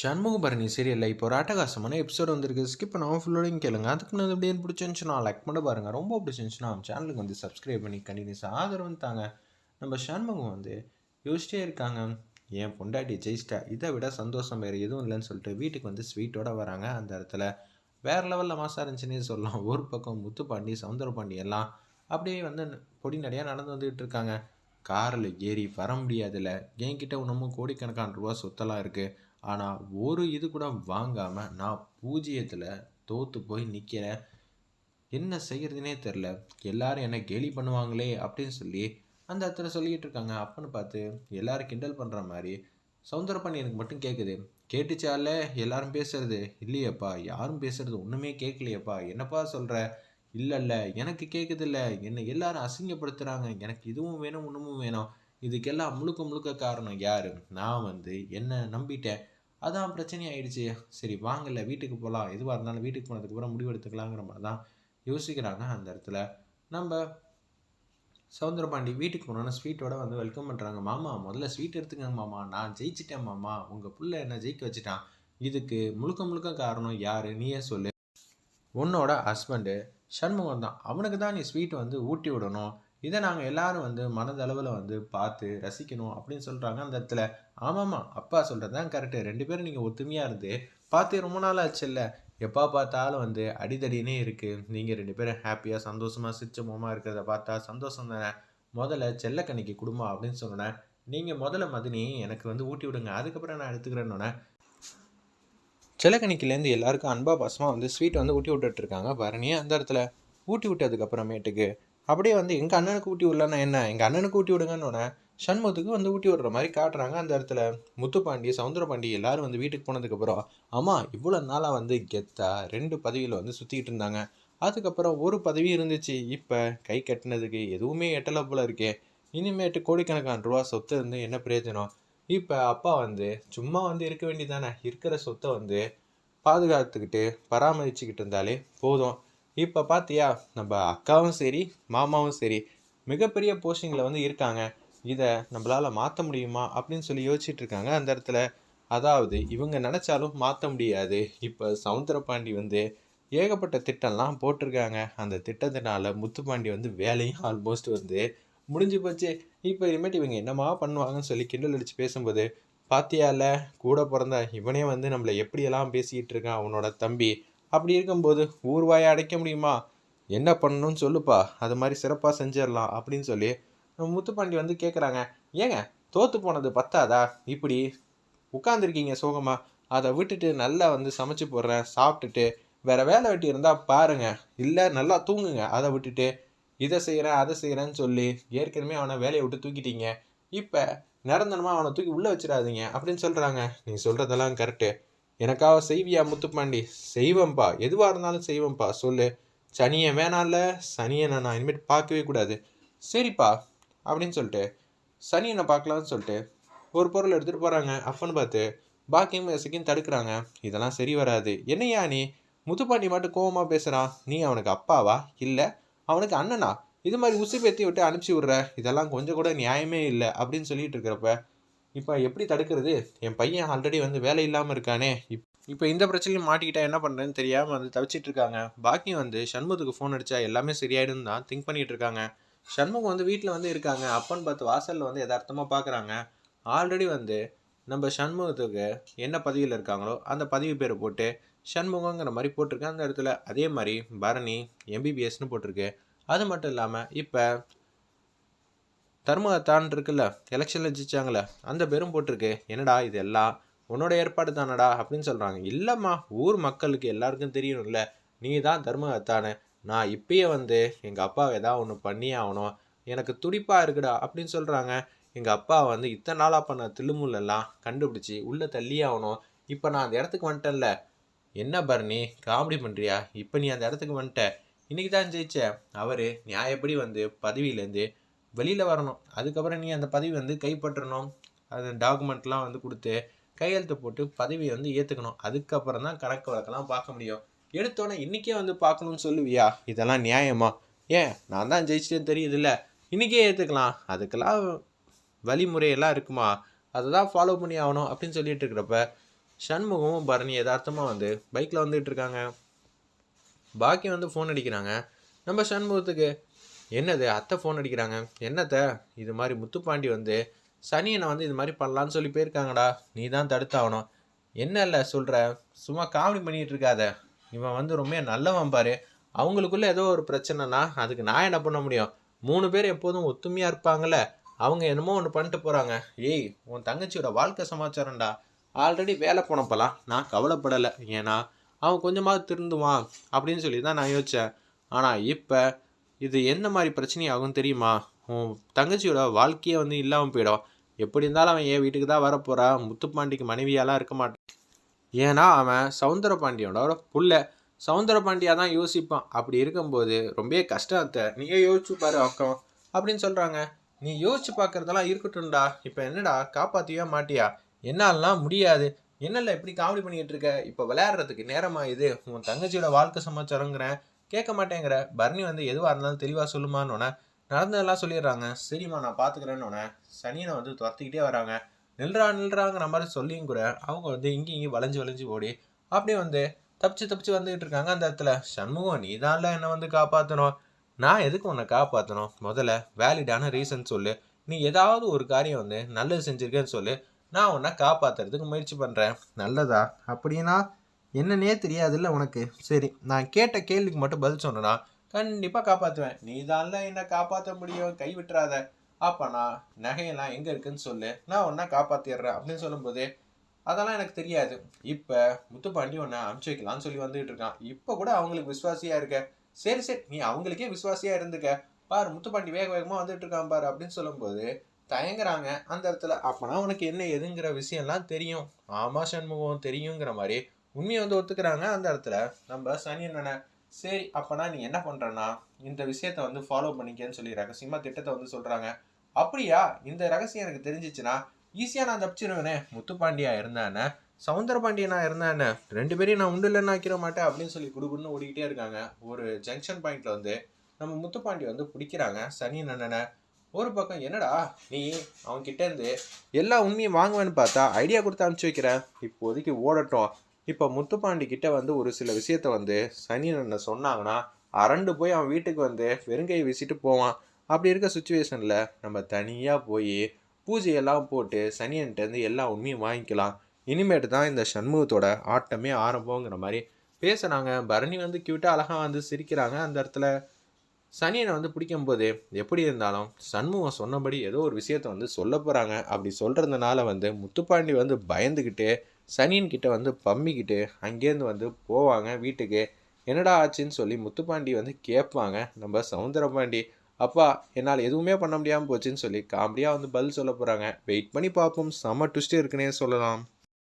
சண்முகபரணி சீரியலில் இப்போ ஒரு அட்டகாசமான எபிசோட் வந்திருக்கு. ஸ்கிப் பண்ணாமல் ஃபுல்லோடையும் கேளுங்க. அதுக்கு நான் அப்படியே பிடிச்சிருந்துச்சுன்னா லைக் பண்ண பாருங்கள் ரொம்ப பிடிச்சிருந்துச்சுன்னா நம்ம சேனலுக்கு வந்து சப்ஸ்கிரைப் பண்ணி கண்டினியூஸாக ஆதரவு தாங்க. நம்ம சண்முகம் வந்து யோசிச்சிட்டே இருக்காங்க. என் பொண்டாட்டி ஜெயிச்சிட்டா. இதை விட சந்தோஷம் வேறு எதுவும் இல்லைன்னு சொல்லிட்டு வீட்டுக்கு வந்து ஸ்வீட்டோடு வராங்க. அந்த இடத்துல வேறு லெவலில் மாசாக இருந்துச்சுன்னே சொல்லலாம். ஒரு பக்கம் முத்துப்பாண்டி சவுந்தரபாண்டி எல்லாம் அப்படியே வந்து பொடி நடையாக நடந்து வந்துக்கிட்டு இருக்காங்க. காரில் ஏறி வர முடியாதுல்ல. என்கிட்ட இன்னமும் கோடிக்கணக்கான ரூபா சொத்தெல்லாம் இருக்குது ஆனால் ஒரு இது கூட வாங்காமல் நான் பூஜ்ஜியத்தில் தோற்று போய் நிற்கிறேன் என்ன செய்கிறதுனே தெரில. எல்லாரும் என்னை கேலி பண்ணுவாங்களே அப்படின்னு சொல்லி அந்த இடத்துல சொல்லிக்கிட்டு இருக்காங்க. அப்பன்னு பார்த்து எல்லாரும் கிண்டல் பண்ணுற மாதிரி சவுந்தரப்பன் எனக்கு மட்டும் கேட்குது கேட்டுச்சால? எல்லாரும் பேசுறது. இல்லையப்பா யாரும் பேசுறது ஒன்றுமே கேட்கலையப்பா என்னப்பா சொல்கிற இல்லை இல்லை எனக்கு கேட்குதில்ல என்னை எல்லாரும் அசிங்கப்படுத்துகிறாங்க எனக்கு இதுவும் வேணும் ஒன்றுமும் வேணும். இதுக்கெல்லாம் முழுக்க முழுக்க காரணம் யார்? நான் வந்து என்ன நம்பிட்டேன். அதான் பிரச்சனை ஆயிடுச்சு சரி வாங்கல வீட்டுக்கு போகலாம் எதுவாக இருந்தாலும் வீட்டுக்கு போனதுக்கு அப்புறம் முடிவு எடுத்துக்கலாங்கிற மாதிரி தான் யோசிக்கிறாங்க அந்த இடத்துல. நம்ம சவுந்தரபாண்டி வீட்டுக்கு போனோன்னா ஸ்வீட்டோட வந்து வெல்கம் பண்ணுறாங்க மாமா முதல்ல ஸ்வீட் எடுத்துக்கங்க மாமா. நான் ஜெயிச்சிட்டேன் மாமா. உங்கள் புள்ள என்ன ஜெயிக்க வச்சுட்டான். இதுக்கு முழுக்க முழுக்க காரணம் யார்? நீயே சொல்லு. உன்னோட ஹஸ்பண்டு சண்முகம் தான். அவனுக்கு தான் நீ ஸ்வீட் வந்து ஊட்டி விடணும். இதை நாங்கள் எல்லாரும் வந்து மனதளவில் வந்து பார்த்து ரசிக்கணும் அப்படின்னு சொல்கிறாங்க அந்த இடத்துல ஆமாம்மா அப்பா சொல்கிறது தான் கரெக்டு ரெண்டு பேரும் நீங்கள் ஒத்துமையாக இருந்து பார்த்து ரொம்ப நாள் ஆச்சுல்ல? எப்போ பார்த்தாலும் வந்து அடிதடினே இருக்குது நீங்கள் ரெண்டு பேரும் ஹாப்பியாக சந்தோஷமாக சிரிச்சமமாக இருக்கிறத பார்த்தா சந்தோஷம் தானே? முதல்ல செல்லக்கணிக்கு குடும்பம் அப்படின்னு சொன்னேன் நீங்கள் முதல்ல மதினி எனக்கு வந்து ஊட்டி விடுங்க. அதுக்கப்புறம் நான் எடுத்துக்கிறேன்னொன்னே செல்லக்கணிக்கிலேருந்து எல்லாருக்கும் அன்பா பாசமாக வந்து ஸ்வீட் வந்து ஊட்டி விட்டுட்ருக்காங்க பரணி அந்த இடத்துல ஊட்டி விட்டதுக்கப்புறமேட்டுக்கு அப்படியே வந்து எங்கள் அண்ணனுக்கு ஊட்டி விடலன்னா என்ன? எங்கள் அண்ணனுக்கு ஊட்டி விடுங்கன்னு சண்முகத்துக்கு வந்து ஊட்டி விடுற மாதிரி காட்டுறாங்க. அந்த இடத்துல முத்துப்பாண்டி சவுந்தரபாண்டி எல்லாரும் வந்து வீட்டுக்கு போனதுக்கப்புறம் ஆமாம் இவ்வளோ நாளாக வந்து கெத்தா? ரெண்டு பதவியில் வந்து சுற்றிக்கிட்டு இருந்தாங்க. அதுக்கப்புறம் ஒரு பதவி இருந்துச்சு. இப்போ கை கட்டினதுக்கு எதுவுமே எட்டலை போல இருக்கே. இனிமேட்டு கோடிக்கணக்கான ரூபா சொத்து இருந்து என்ன பிரயோஜனம்? இப்போ அப்பா வந்து சும்மா வந்து இருக்க வேண்டியதானே இருக்கிற சொத்தை வந்து பாதுகாத்துக்கிட்டு பராமரிச்சுக்கிட்டு இருந்தாலே போதும். இப்போ பார்த்தியா நம்ம அக்காவும் சரி மாமாவும் சரி மிகப்பெரிய போஸ்டிங்கில் வந்து இருக்காங்க. இதை நம்மளால் மாற்ற முடியுமா அப்படின்னு சொல்லி யோசிச்சுட்டு இருக்காங்க அந்த இடத்துல. அதாவது இவங்க நினச்சாலும் மாற்ற முடியாது. இப்போ சவுந்தரபாண்டி வந்து ஏகப்பட்ட திட்டம்லாம் போட்டிருக்காங்க. அந்த திட்டத்தினால முத்துப்பாண்டி வந்து வேலையும் ஆல்மோஸ்ட் வந்து முடிஞ்சு போச்சு. இப்போ இனிமேட்டு இவங்க என்னமா பண்ணுவாங்கன்னு சொல்லி கிண்டல் அடித்து பேசும்போது பாத்தியால கூட பிறந்த இவனே வந்து நம்மளை எப்படியெல்லாம் பேசிக்கிட்டு இருக்கான் அவனோட தம்பி. அப்படி இருக்கும்போது ஊர்வாயை அடைக்க முடியுமா? என்ன பண்ணணும்னு சொல்லுப்பா அது மாதிரி சிறப்பாக செஞ்சிடலாம் அப்படின்னு சொல்லி முத்துப்பாண்டி வந்து கேட்குறாங்க ஏங்க தோற்று போனது பத்தாதா? இப்படி உட்காந்துருக்கீங்க சோகமாக அதை விட்டுட்டு நல்லா வந்து சமைச்சு போடுறேன் சாப்பிட்டுட்டு வேற வேலை வெட்டி இருந்தால் பாருங்க. இல்லை நல்லா தூங்குங்க அதை விட்டுட்டு இதை செய்கிறேன் அதை செய்கிறேன்னு சொல்லி ஏற்கனவே அவனை வேலையை விட்டு தூக்கிட்டீங்க. இப்போ நிரந்தரமாக அவனை தூக்கி உள்ளே வச்சிடாதீங்க அப்படின்னு சொல்கிறாங்க நீ சொல்கிறதெல்லாம் கரெக்டு எனக்காக செய்வியா முத்துப்பாண்டி? செய்வேன்ப்பா எதுவாக இருந்தாலும் செய்வேன்ப்பா சொல்லு. சனியை வேணாம்ல. சனியை நான் இனிமேட்டு பார்க்கவே கூடாது. சரிப்பா. அப்படின்னு சொல்லிட்டு சனியனை பார்க்கலான்னு சொல்லிட்டு ஒரு பொருள் எடுத்துகிட்டு போகிறாங்க அப்பன்னு பார்த்து பாக்கியம் எசைக்கும் தடுக்கிறாங்க. இதெல்லாம் சரி வராது. என்னையா நீ? முத்துப்பாண்டி மட்டும் கோவமாக பேசுகிறான் நீ அவனுக்கு அப்பாவா? இல்லை. அவனுக்கு அண்ணனா? இது மாதிரி உசு பேத்தி விட்டு அனுப்பிச்சி விட்ற. இதெல்லாம் கொஞ்சம் கூட நியாயமே இல்லை. அப்படின்னு சொல்லிட்டு இருக்கிறப்ப இப்போ எப்படி தடுக்கிறது? என் பையன் ஆல்ரெடி வந்து வேலை இல்லாமல் இருக்கானே. இப் இப்போ இந்த பிரச்சனையும் மாட்டிக்கிட்டா என்ன பண்ணுறேன்னு தெரியாமல் வந்து தவிச்சிட்டு இருக்காங்க. பாக்கி வந்து சண்முகத்துக்கு ஃபோன் அடித்தா எல்லாமே சரியாயிடும் தான் திங்க் பண்ணிகிட்டு இருக்காங்க. சண்முகம் வந்து வீட்டில் வந்து இருக்காங்க. அப்பன்னு பார்த்து வாசலில் வந்து யதார்த்தமாக பார்க்குறாங்க ஆல்ரெடி வந்து நம்ம சண்முகத்துக்கு என்ன பதவியில் இருக்காங்களோ அந்த பதவி பேரை போட்டு சண்முகங்கிற மாதிரி போட்டிருக்கேன் அந்த இடத்துல. அதே மாதிரி பரணி எம்பிபிஎஸ்னு போட்டிருக்கு. அது மட்டும் இல்லாமல் இப்போ தர்மத்தான் இருக்குல்ல எலெக்ஷனில் ஜெயிச்சாங்களே அந்த பெரும் போட்டிருக்கு. என்னடா இது எல்லாம்? உன்னோட ஏற்பாடு தானடா? அப்படின்னு சொல்கிறாங்க இல்லைம்மா ஊர் மக்களுக்கு எல்லாருக்கும் தெரியணும்ல நீ தான் தர்மத்தானே நான் இப்பயே வந்து எங்கள் அப்பாவை ஏதாவது ஒன்று பண்ணியே ஆகணும். எனக்கு துடிப்பாக இருக்குடா அப்படின்னு சொல்கிறாங்க எங்கள் அப்பா வந்து இத்தனை நாளாக பண்ண தில்லுமுள்ளெல்லாம் கண்டுபிடிச்சி உள்ளே தள்ளியே ஆகணும். இப்போ நான் அந்த இடத்துக்கு வந்துட்டேன்ல. என்ன பரணி காமெடி பண்ணுறியா இப்போ நீ அந்த இடத்துக்கு வந்துட்ட. இன்றைக்கி தான் ஜெயிச்ச. அவர் நியாயப்படி வந்து பதவியிலேருந்து வெளியில் வரணும். அதுக்கப்புறம் நீ அந்த பதவி வந்து கைப்பற்றணும். அது டாக்குமெண்ட்லாம் வந்து கொடுத்து கையெழுத்து போட்டு பதவியை வந்து ஏற்றுக்கணும் அதுக்கப்புறம் தான் கணக்கு வழக்கெல்லாம் பார்க்க முடியும். எடுத்தோன்னே இன்றைக்கே வந்து பார்க்கணும்னு சொல்லுவியா? இதெல்லாம் நியாயமா? ஏன்? நான் தான் ஜெயிச்சிட்டேன்னு தெரியுதுல்ல. இன்றைக்கே ஏற்றுக்கலாம் அதுக்கெல்லாம் வழிமுறையெல்லாம் இருக்குமா? அதை தான் ஃபாலோ பண்ணி ஆகணும் அப்படின்னு சொல்லிட்டு இருக்கிறப்ப சண்முகமும் பரணி யதார்த்தமாக வந்து பைக்கில் வந்துகிட்டு இருக்காங்க. பாக்கி வந்து ஃபோன் அடிக்கிறாங்க. நம்ம சண்முகத்துக்கு என்னது அத்தை ஃபோன் அடிக்கிறாங்க. என்னத்த இது மாதிரி முத்துப்பாண்டி வந்து சனியனை வந்து இது மாதிரி பண்ணலான்னு சொல்லி போயிருக்காங்கடா. நீ தான் தடுத்தாகணும். என்ன இல்லை சொல்கிற சும்மா காமெடி பண்ணிகிட்டு இருக்காத. இவன் வந்து ரொம்ப நல்லவன் பாரு. அவங்களுக்குள்ளே ஏதோ ஒரு பிரச்சனைனா அதுக்கு நான் என்ன பண்ண முடியும்? மூணு பேர் எப்போதும் ஒத்துமையாக இருப்பாங்கல்ல. அவங்க என்னமோ ஒன்று பண்ணிட்டு போகிறாங்க ஏய் உன் தங்கச்சியோட வாழ்க்கை சமாச்சாரம்டா. ஆல்ரெடி வேலை போனப்பெல்லாம் நான் கவலைப்படலை. ஏன்னா அவன் கொஞ்சமாக திருந்துவான் அப்படின்னு சொல்லி தான் நான் யோசித்தேன் ஆனால் இப்போ இது எந்த மாதிரி பிரச்சனையாகும் தெரியுமா? உன் தங்கச்சியோட வாழ்க்கையே வந்து இல்லாமல் போயிடும். எப்படி இருந்தாலும் அவன் என் வீட்டுக்கு தான் வரப்போறா முத்துப்பாண்டிக்கு மனைவியாலாம் இருக்க மாட்டான் ஏன்னா அவன் சவுந்தர பாண்டியனோட புள்ள. சவுந்தர பாண்டியா தான் யோசிப்பான். அப்படி இருக்கும்போது ரொம்ப கஷ்டத்தை நீயே யோசிச்சு பாரு அக்கம் அப்படின்னு சொல்கிறாங்க நீ யோசிச்சு பார்க்குறதெல்லாம் இருக்கட்டும்டா. இப்போ என்னடா காப்பாற்றியா மாட்டியா? என்னாலலாம் முடியாது. என்னல்ல இப்படி காமெடி பண்ணிக்கிட்டு இருக்க? இப்போ விளையாடுறதுக்கு நேரமா இது உன் தங்கச்சியோட வாழ்க்கை சமாச்சாரங்கிறேன். கேட்க மாட்டேங்கிற. பரணி வந்து எதுவாக இருந்தாலும் தெளிவாக சொல்லுமான்னொன்னே நடந்ததெல்லாம் சொல்லிடுறாங்க. சரிம்மா நான் பார்த்துக்கிறேன்னு சனியனை வந்து துரத்திக்கிட்டே வராங்க. நில்றா நில்றாங்கிற மாதிரி சொல்லியும் கூட அவங்க வந்து இங்கேயும் இங்கேயும் வளைஞ்சு வளைஞ்சு ஓடி அப்படியே வந்து தப்பிச்சு தப்பிச்சு வந்துகிட்டு இருக்காங்க அந்த இடத்துல. சண்முகம் நீ தான்ல என்னை வந்து காப்பாற்றணும் நான் எதுக்கு உன்னை காப்பாற்றணும் முதல்ல வேலிடான ரீசன் சொல்லு. நீ ஏதாவது ஒரு காரியம் வந்து நல்லது செஞ்சுருக்கேன்னு சொல்லு. நான் உன்னை காப்பாற்றுறதுக்கு முயற்சி பண்ணுறேன் நல்லதா? அப்படின்னா என்னன்னே தெரியாதுல்ல உனக்கு? சரி நான் கேட்ட கேள்விக்கு மட்டும் பதில் சொன்னனா? கண்டிப்பாக காப்பாற்றுவேன் நீ தான்ல என்னை காப்பாற்ற முடியும். கை விட்டுறாத. அப்பனா நகையெல்லாம் எங்கே இருக்குன்னு சொல்லு. நான் ஒன்றா காப்பாற்றிடுறேன் அப்படின்னு சொல்லும்போது அதெல்லாம் எனக்கு தெரியாது. இப்போ முத்துப்பாண்டி ஒன்று அனுப்பிச்சு வைக்கலாம்னு சொல்லி வந்துகிட்டு இருக்கான். இப்போ கூட அவங்களுக்கு விசுவாசியாக இருக்க. சரி சரி நீ அவங்களுக்கே விசுவாசியாக இருந்துக்க. பாரு முத்துப்பாண்டி வேக வேகமாக வந்துட்டு இருக்கான் பாரு அப்படின்னு சொல்லும்போது தயங்குறாங்க அந்த இடத்துல. அப்போனா உனக்கு என்ன எதுங்கிற விஷயம்லாம் தெரியும். ஆமா சண்முகம் தெரியுங்கிற மாதிரி உண்மையை வந்து ஒத்துக்கிறாங்க அந்த இடத்துல. நம்ம சனி என்னென்ன சரி அப்போனா நீ என்ன பண்ணுறன்னா இந்த விஷயத்த வந்து ஃபாலோ பண்ணிக்கன்னு சொல்லி ரகசியமாக திட்டத்தை வந்து சொல்கிறாங்க அப்படியா? இந்த ரகசியம் எனக்கு தெரிஞ்சிச்சுன்னா ஈஸியாக நான் தப்பிச்சிருவேனே. முத்துப்பாண்டியா இருந்தானே? சவுந்தர பாண்டியனா இருந்தானே? ரெண்டு பேரையும் நான் உண்டு இல்லைன்னு ஆக்கிட மாட்டேன் அப்படின்னு சொல்லி குடுகுடுன்னு ஓடிக்கிட்டே இருக்காங்க. ஒரு ஜங்ஷன் பாயிண்ட்ல வந்து நம்ம முத்துப்பாண்டி வந்து பிடிக்கிறாங்க. சனி நன்னனை ஒரு பக்கம் என்னடா நீ அவன்கிட்ட இருந்து எல்லா உண்மையும் வாங்குவேன்னு பார்த்தா ஐடியா கொடுத்து அனுப்பிச்சி வைக்கிற இப்போதைக்கு ஓடட்டும். இப்போ முத்துப்பாண்டி கிட்ட வந்து ஒரு சில விஷயத்த வந்து சனி அண்ணன் சொன்னாங்கன்னா அரண்டு போய் அவன் வீட்டுக்கு வந்து வெறுங்கையை வீசிட்டு போவான். அப்படி இருக்க சுச்சுவேஷனில் நம்ம தனியாக போய் பூஜையெல்லாம் போட்டு சனியன்ட்டேருந்து எல்லா உண்மையும் வாங்கிக்கலாம். இனிமேட்டு தான் இந்த சண்முகத்தோட ஆட்டமே ஆரம்பங்கிற மாதிரி பேசுனாங்க. பரணி வந்து க்யூட்டாக அழகாக வந்து சிரிக்கிறாங்க அந்த இடத்துல. சனியனை வந்து பிடிக்கும் போது எப்படி இருந்தாலும் சண்முகம் சொன்னபடி ஏதோ ஒரு விஷயத்த வந்து சொல்ல போகிறாங்க அப்படி சொல்கிறதுனால வந்து முத்துப்பாண்டி வந்து பயந்துக்கிட்டு சனியன்கிட்ட வந்து பம்மிக்கிட்டு அங்கேருந்து வந்து போவாங்க வீட்டுக்கு. என்னடா ஆச்சுன்னு சொல்லி முத்துப்பாண்டி வந்து கேட்பாங்க. நம்ம சவுந்தரபாண்டி அப்பா என்னால் எதுவுமே பண்ண முடியாமல் போச்சுன்னு சொல்லி காமெடியாக வந்து பதில் சொல்ல போகிறாங்க வெயிட் பண்ணி பார்ப்போம். செம்ம ட்விஸ்ட் இருக்குன்னே சொல்லலாம்.